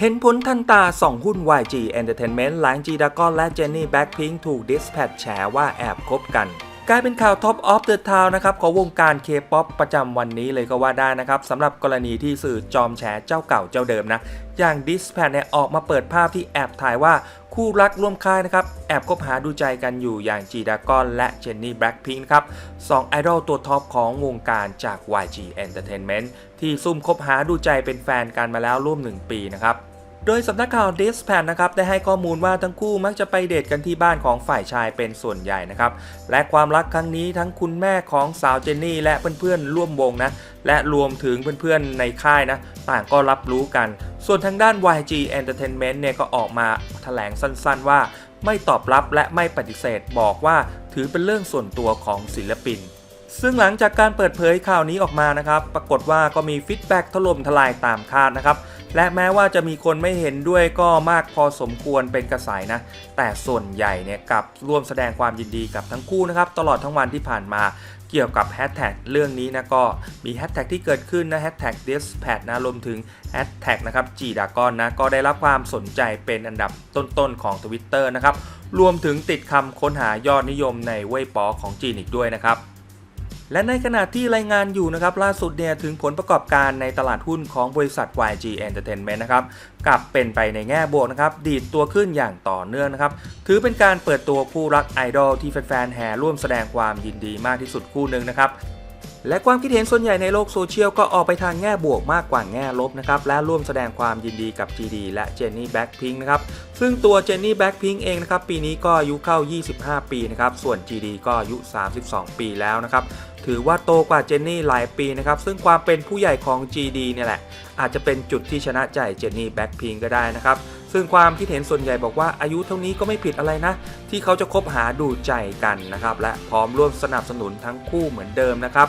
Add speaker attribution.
Speaker 1: เห็นผลทันตาสองหุ้น YG Entertainment หลังจีดากอนและเจนนี่แบ็คพิงถูกดิสแพทแฉว่าแอบคบกัน กลายเป็นข่าว Top of the Town นะครับของวงการ K-POP ปประจำวันนี้เลยก็ว่าได้นะครับสำหรับกรณีที่สื่อจอมแฉเจ้าเก่าเจ้าเดิมนะ อย่างดิสแพทเนี่ยออกมาเปิดภาพที่แอบถ่ายว่าคู่รักร่วมค่ายนะครับ แอบคบหาดูใจกันอยู่อย่างจีดากอนและเจนนี่แบล็คพิงค์ครับสองไอดอลตัวท็อปของวงการจาก YG Entertainment ที่ซุ่มคบหาดูใจเป็นแฟนกันมาแล้วร่วม 1 ปีนะครับ โดยสำนักข่าว d i s p a t นะครับได้ให้ข้อมูลว่าทั้งคู่มักจะไปเดทกันที่บ้านของฝ่ายชายเป็นส่วนใหญ่นะครับ และความรักครั้งนี้ทั้งคุณแม่ของสาวเจนนี่และเพื่อนๆร่วมวงนะ และรวมถึงเพื่อนๆในค่ายนะ ต่างก็รับรู้กัน ส่วนทางด้าน YG Entertainment เนี่ยก็ออกมาแถลงสั้นๆว่า ไม่ตอบรับและไม่ปฏิเสธบอกว่าถือเป็นเรื่องส่วนตัวของศิลปินซึ่งหลังจากการเปิดเผยข่าวนี้ออกมานะครับ ปรากฏว่าก็มีฟีดแบ็กถล่มทลายตามคาดนะครับ และแม้ว่าจะมีคนไม่เห็นด้วยก็มากพอสมควรเป็นกระแสนะ แต่ส่วนใหญ่เนี่ยกับร่วมแสดงความยินดีกับทั้งคู่นะครับ ตลอดทั้งวันที่ผ่านมาเกี่ยวกับแฮชแท็กเรื่องนี้นะก็มีแฮชแท็กที่เกิดขึ้นนะแฮชแท็ก d i s p a t นะรวมถึงแฮชแท็กนะครับจีดากอนนะก็ได้รับความสนใจเป็นอันดับต้นๆของ Twitter นะครับรวมถึงติดคำค้นหายอดนิยมในเว่ยป๋อของจีนอีกด้วยนะครับ และในขณะที่รายงานอยู่นะครับล่าสุดเนี่ยถึงผลประกอบการในตลาดหุ้นของบริษัท YG Entertainment นะครับกลับเป็นไปในแง่บวกนะครับดีดตัวขึ้นอย่างต่อเนื่องนะครับถือเป็นการเปิดตัวคู่รักไอดอลที่แฟนๆแห่ร่วมแสดงความยินดีมากที่สุดคู่หนึ่งนะครับ และความคิดเห็นส่วนใหญ่ในโลกโซเชียลก็ออกไปทางแง่บวกมากกว่าแง่ลบนะครับ และร่วมแสดงความยินดีกับ GD และเจนนี่แบ็คพิงนะครับ ซึ่งตัวเจนนี่แบ็คพิงเองนะครับ ปีนี้ก็อายุเข้า 25 ปีนะครับ ส่วน GD ก็อายุ 32 ปีแล้วนะครับ ถือว่าโตกว่าเจนนี่หลายปีนะครับ ซึ่งความเป็นผู้ใหญ่ของ GD เนี่ยแหละ อาจจะเป็นจุดที่ชนะใจเจนนี่แบ็คพิงก็ได้นะครับซึ่งความคิดเห็นส่วนใหญ่บอกว่าอายุเท่านี้ก็ไม่ผิดอะไรนะ ที่เขาจะคบหาดูใจกันนะครับ และพร้อมร่วมสนับสนุนทั้งคู่เหมือนเดิมนะครับ